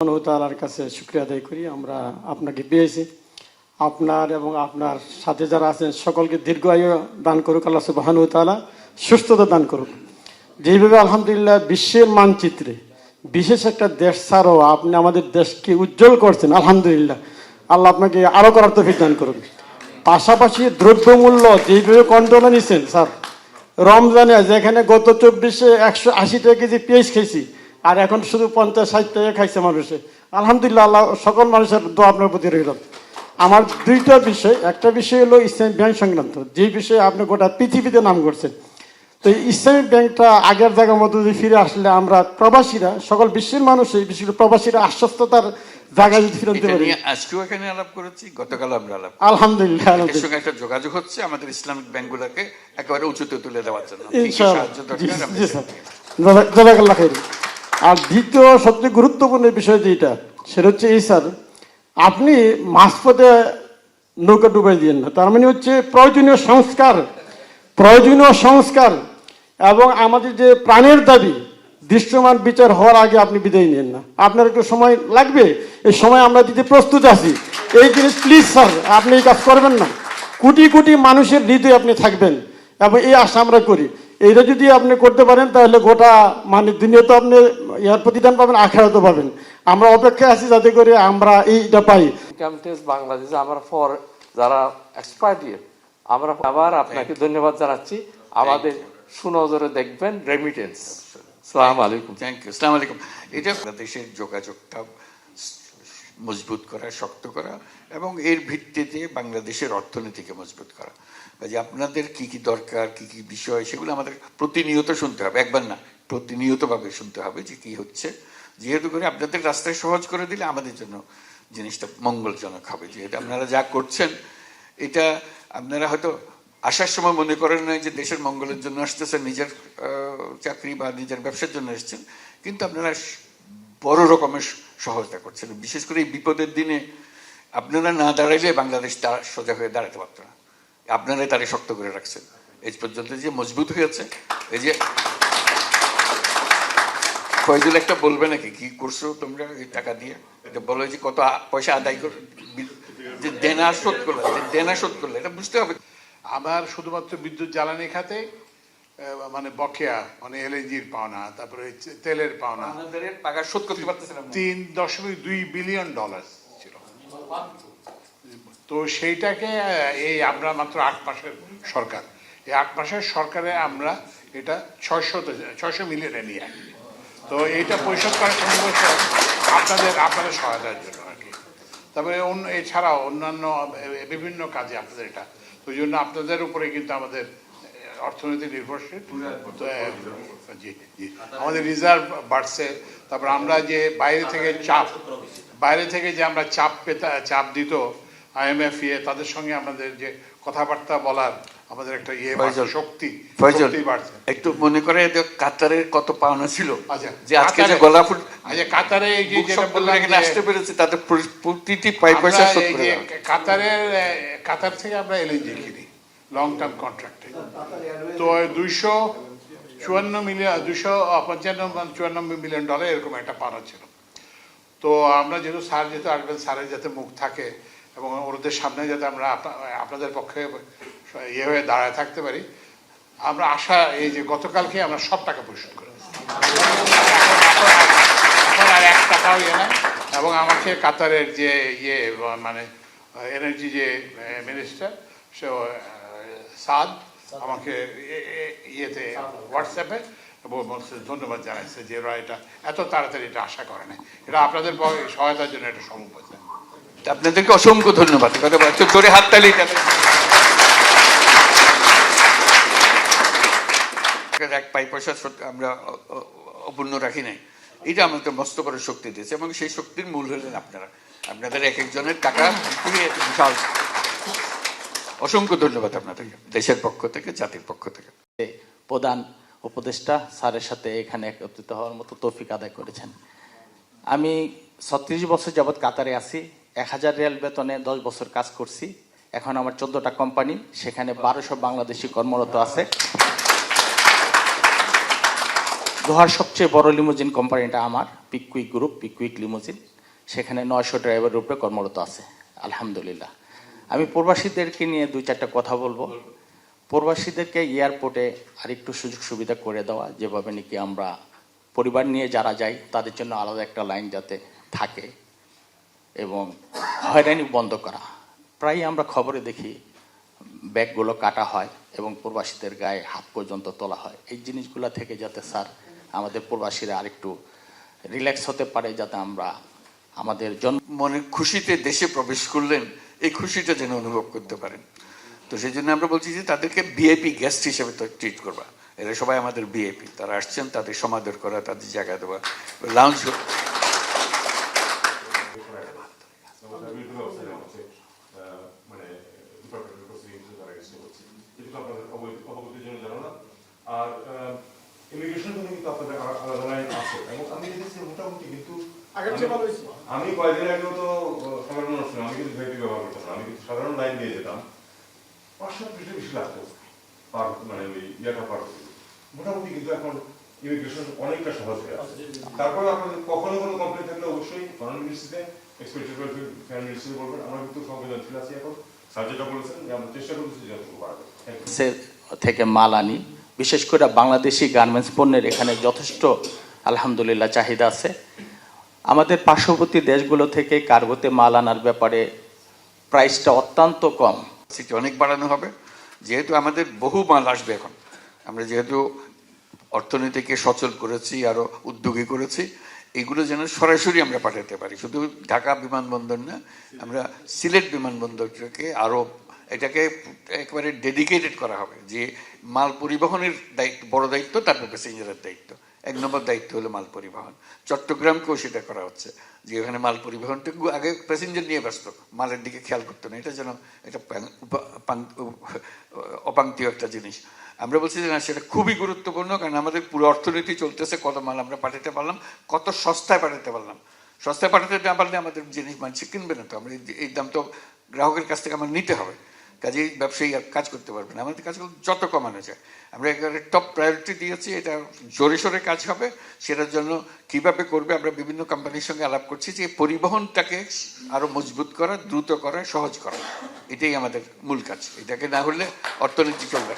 তালার কাছে শুক্রিয়া আদায় করি। আমরা আপনাকে পেয়েছি। আপনার এবং আপনার সাথে যারা আছেন, সকলকে দীর্ঘ আয়ু দান করুক, আল্লাহ সুবাহানু তালা সুস্থতা দান করুক। যেভাবে আলহামদুলিল্লাহ বিশ্বের মানচিত্রে বিশেষ একটা দেশ ছাড়াও আপনি আমাদের দেশকে উজ্জ্বল করছেন, আলহামদুলিল্লাহ। আল্লাহ আপনাকে আরও করার তফিক দান করুন পাশাপাশি দ্রব্যমূল্য যেভাবে কন্ট্রোলে নিছেন, স্যার, রমজানে যেখানে গত চব্বিশে একশো আশি টাকা কেজি পেঁয়াজ খেয়েছি আর এখন শুধু পঞ্চাশ ষাট টাকা খাইছে মানুষে। আলহামদুলিল্লাহ আল্লাহ সকল মানুষের দোয়া আপনার প্রতি রইল। আমার দুইটা বিষয় একটা বিষয় হলো ইসলামী ব্যাংক সংক্রান্ত যে বিষয়ে আপনি গোটা পৃথিবীতে নাম করছেন। তো এই ইসলামিক ব্যাংকটা আগের জায়গার মতো যদি ফিরে আসলে আমরা প্রবাসীরা সকল বিশ্বের মানুষই বিশেষ করে প্রবাসীরা আশ্বস্ততার জায়গায় যদি ফিরে আনতে পারি। আজকেও এখানে আলাপ করেছি গতকাল আমরা আলাপ আলহামদুলিল্লাহ এর সঙ্গে একটা যোগাযোগ হচ্ছে আমাদের ইসলামিক ব্যাংকগুলোকে একেবারে উঁচুতে তুলে দেওয়ার জন্য। ইনশাআল্লাহ। জি স্যার। জাজা- জাজাকাল্লাহ খাইর। আর দ্বিতীয়, সবচেয়ে গুরুত্বপূর্ণ বিষয় যেটা সেটা হচ্ছে, এই স্যার, আপনি মাঝপথে নৌকা ডুবাই দিয়েন না। তার মানে হচ্ছে, প্রয়োজনীয় সংস্কার প্রয়োজনীয় সংস্কার এবং আমাদের যে প্রাণের দাবি, দৃশ্যমান বিচার হওয়ার আগে আপনি বিদায় নেন না। আপনার একটু সময় লাগবে? এই সময় আমরা দিতে প্রস্তুত আছি। এই জিনিস প্লিজ স্যার, আপনি এই কাজ করবেন না। কোটি কোটি মানুষের হৃদয়ে আপনি থাকবেন এবং এই আশা আমরা করি। এইটা যদি আপনি করতে পারেন তাহলে গোটা মানে দুনিয়াতে আপনি ইয়ার প্রতিদান পাবেন আখেরাতও পাবেন। আমরা অপেক্ষায় আছি যাতে করে আমরা এইটা পাই। ইনকাম ট্যাক্স বাংলাদেশে আমরা ফর যারা এক্সপার্ট আমরা আবার আপনাকে ধন্যবাদ জানাচ্ছি। আমাদের সুনজরে দেখবেন রেমিটেন্স সালাম আলাইকুম। থ্যাংক ইউ আসসালামু আলাইকুম। এটা বাংলাদেশের যোগাযোগটা মজবুত করা, শক্ত করা এবং এর ভিত্তিতে বাংলাদেশের অর্থনীতিকে মজবুত করা। যে আপনাদের কি কি দরকার, কি কি বিষয়, সেগুলো আমাদের প্রতিনিয়ত শুনতে হবে। একবার না, প্রতিনিয়তভাবে শুনতে হবে যে কি হচ্ছে। যেহেতু করে আপনাদের রাস্তায় সহজ করে দিলে আমাদের জন্য জিনিসটা মঙ্গলজনক হবে। যেহেতু আপনারা যা করছেন, এটা আপনারা হয়তো আসার সময় মনে করেন না যে দেশের মঙ্গলের জন্য আসতেছেন, নিজের চাকরি বা নিজের ব্যবসার জন্য এসেছেন। কিন্তু আপনারা বড় রকমের স- সহায়তা করছেন বিশেষ করে এই বিপদের দিনে আপনারা না দাঁড়াইলে বাংলাদেশ তার সোজা হয়ে দাঁড়াতে পারতো না। আপনারাই তারে শক্ত করে রাখছেন। এই পর্যন্ত যে মজবুত হয়েছে, এই যে ফয়জুল একটা বলবে নাকি, কি করছ তোমরা এই টাকা দিয়ে? এটা বলো যে কত পয়সা আদায় করে যে দেনা শোধ করলে দেনা শোধ করলে, এটা বুঝতে হবে। আমার শুধুমাত্র বিদ্যুৎ জ্বালানি খাতে মানে বকেয়া মানে এলএনজির পাওনা তারপরে তেলের পাওনা। আমাদের টাকা শোধ করতে পারতেছিলাম তিন দশমিক দুই বিলিয়ন ডলার ছিল। তো সেইটাকে এই আমরা মাত্র আট মাসের সরকার। এই আট মাসের সরকারে আমরা এটা ছয়শো ছয়শো মিলিয়নে নিয়ে আসি। তো এইটা পরিশোধ করার সম্ভব আপনাদের আপনাদের সহায়তার জন্য আর কি। তারপরে অন্য এছাড়াও অন্যান্য বিভিন্ন কাজে আপনাদের এটা। তো ওই জন্য আপনাদের উপরে কিন্তু আমাদের অর্থনীতি নির্ভরশীল। জি জি। আমাদের রিজার্ভ বাড়ছে। তারপর আমরা যে বাইরে থেকে চাপ বাইরে থেকে যে আমরা চাপ পেতা চাপ দিত আইএমএফ ইয়ে তাদের সঙ্গে আমাদের যে কথাবার্তা বলার আমাদের একটা ইয়ে বাড়ছে, শক্তি একটু মনে করে যে কাতারের কত পাওনা ছিল? আচ্ছা, যে আজকে যে কাতারে- গলা ফুট আচ্ছা কাতারে এই যে যেটা শব্দ বললাম যে- আসতে পেরেছে তাদের প্রতিটি পাই পয়সা শোধ করে কাতারের কাতার থেকে আমরা এলএনজি কিনি। লং টার্ম কন্ট্রাক্টে তো দুইশো চুয়ান্ন মিলিয়ন, দুইশো পঞ্চান্ন চুয়ান্ন মিলিয়ন ডলার এরকম একটা পাওনা ছিল। তো আমরা যেহেতু স্যার যেহেতু আসবেন, স্যারের যাতে মুখ থাকে এবং ওদের সামনে যাতে আমরা আপনাদের পক্ষে ইয়ে হয়ে দাঁড়ায় থাকতে পারি, আমরা আশা এই যে গতকালকে আমরা সব টাকা পরিশোধ করে এখন আর এক টাকাও ইয়ে না এবং আমাকে কাতারের যে ইয়ে মানে এনার্জি যে মিনিস্টার সে সাদ আমাকে ইয়েতে হোয়াটসঅ্যাপে বলছে ধন্যবাদ জানাইছে যে ওরা এটা এত তাড়াতাড়ি এটা আশা করে না এটা আপনাদের সহায়তার জন্য এটা সম্ভব হয়েছে। আপনাদেরকে অসংখ্য ধন্যবাদ। জোরে হাততালি। এক পাই পয়সা আমরা অপূর্ণ রাখি নাই। এটা আমাদের মস্ত বড় শক্তি দিয়েছে এবং সেই শক্তির মূল হলেন আপনারা। আপনাদের এক একজনের টাকা খুবই বিশাল অসংখ্য ধন্যবাদ আপনাদেরকে দেশের পক্ষ থেকে, জাতির পক্ষ থেকে। প্রধান উপদেষ্টা স্যারের সাথে এখানে একত্রিত হওয়ার মতো তৌফিক আদায় করেছেন। আমি ছত্রিশ বছর যাবৎ কাতারে আছি, এক হাজার রিয়াল বেতনে দশ বছর কাজ করছি। এখন আমার চোদ্দটা কোম্পানি, সেখানে বারোশো বাংলাদেশি কর্মরত আছে। দোহার সবচেয়ে বড় লিমোজিন কোম্পানিটা আমার পিকুইক গ্রুপ পিকুইক লিমোজিন সেখানে নয়শো ড্রাইভারের উপরে কর্মরত আছে, আলহামদুলিল্লাহ। আমি প্রবাসীদেরকে নিয়ে দুই চারটা কথা বলব। প্রবাসীদেরকে এয়ারপোর্টে আরেকটু সুযোগ সুবিধা করে দেওয়া, যেভাবে নাকি আমরা পরিবার নিয়ে যারা যাই, তাদের জন্য আলাদা একটা লাইন যাতে থাকে এবং হয়রানি বন্ধ করা। প্রায় আমরা খবরে দেখি, ব্যাগগুলো কাটা হয় এবং প্রবাসীদের গায়ে হাত পর্যন্ত তোলা হয়। এই জিনিসগুলো থেকে যাতে স্যার আমাদের প্রবাসীরা আরেকটু রিল্যাক্স হতে পারে, যাতে আমরা আমাদের জন্ম মনের খুশিতে দেশে প্রবেশ করলেন এই খুশিটা যেন অনুভব করতে পারেন। তো সেই জন্য আমরা বলছি যে তাদেরকে বিএপি গেস্ট হিসেবে তো ট্রিট করবা। এরা সবাই আমাদের বিএপি তারা আসছেন তাদের সমাদর করা তাদের জায়গা দেওয়া লাউঞ্জ মানে আর ইমিগ্রেশন কিন্তু আপনাদের আলাদা লাইন আছে। এবং আমি দেখেছি মোটামুটি কিন্তু আমি- আমি কয়েকদিন আগেও তো আহ, সাধারণ মানুষ আমি কিন্তু ভিআইপি ব্যবহার করতাম না। আমি কিন্তু সাধারণ লাইন দিয়ে যেতাম। পাঁচশো ফিটে বেশি লাগতো পার মানে ওই ইয়াটা পার মোটামুটি কিন্তু এখন ইমিগ্রেশন অনেকটা সহজ হয়ে আছে। তারপরে আপনাদের কখনো কোনো কমপ্লেন থাকলে অবশ্যই ফরেন মিনিস্ট্রিতে এক্সপেক্টেড ফরেন মিনিস্ট্রি বলবেন। আমরা কিন্তু সংবেদনশীল আছি এখন। স্যার যেটা বলেছেন যে আমরা চেষ্টা করতেছি যতটুকু পারব থ্যাংক ইউ সে থেকে মাল আনি। বিশেষ করে বাংলাদেশি গার্মেন্টস পণ্যের এখানে যথেষ্ট আলহামদুলিল্লাহ চাহিদা আছে। আমাদের পার্শ্ববর্তী দেশগুলো থেকে কার্গোতে মাল আনার ব্যাপারে প্রাইসটা অত্যন্ত কম। সেটা অনেক বাড়ানো হবে। যেহেতু আমাদের বহু মাল আসবে এখন। আমরা যেহেতু অর্থনীতিকে সচল করেছি আরও উদ্যোগী করেছি, এগুলো যেন সরাসরি আমরা পাঠাতে পারি। শুধু ঢাকা বিমানবন্দর না, আমরা সিলেট বিমানবন্দরটাকে আরও এটাকে একেবারে ডেডিকেটেড করা হবে। যে মাল পরিবহনের দায়িত্ব, বড় দায়িত্ব তারপর প্যাসেঞ্জারের দায়িত্ব। এক নম্বর দায়িত্ব হলো মাল পরিবহন। চট্টগ্রামকেও সেটা করা হচ্ছে যে ওখানে মাল পরিবহনটুকু আগে প্যাসেঞ্জার নিয়ে ব্যস্ত, মালের দিকে খেয়াল করতো না। এটা যেন এটা অপাঙ্ক্তীয় একটা জিনিস। আমরা বলছি যে না, সেটা খুবই গুরুত্বপূর্ণ কারণ আমাদের পুরো অর্থনীতি চলতেছে, কত মাল আমরা পাঠাতে পারলাম, কত সস্তায় পাঠাতে পারলাম। সস্তায় পাঠাতে না পারলে আমাদের জিনিস মানুষ কিনবে না তো। আমরা এই দাম তো গ্রাহকের কাছ থেকে আমার নিতে হবে। কাজেই ব্যবসায়ী আর কাজ করতে পারবে না। আমাদের কাজগুলো যত কমানো যায়। আমরা একেবারে টপ প্রায়োরিটি দিয়েছি, এটা জোরে সোরে কাজ হবে। সেটার জন্য কীভাবে করবে আমরা বিভিন্ন কোম্পানির সঙ্গে আলাপ করছি যে পরিবহনটাকে আরও মজবুত করা, দ্রুত করা, সহজ করা। এটাই আমাদের মূল কাজ। এটাকে না হলে অর্থনীতি চলবে।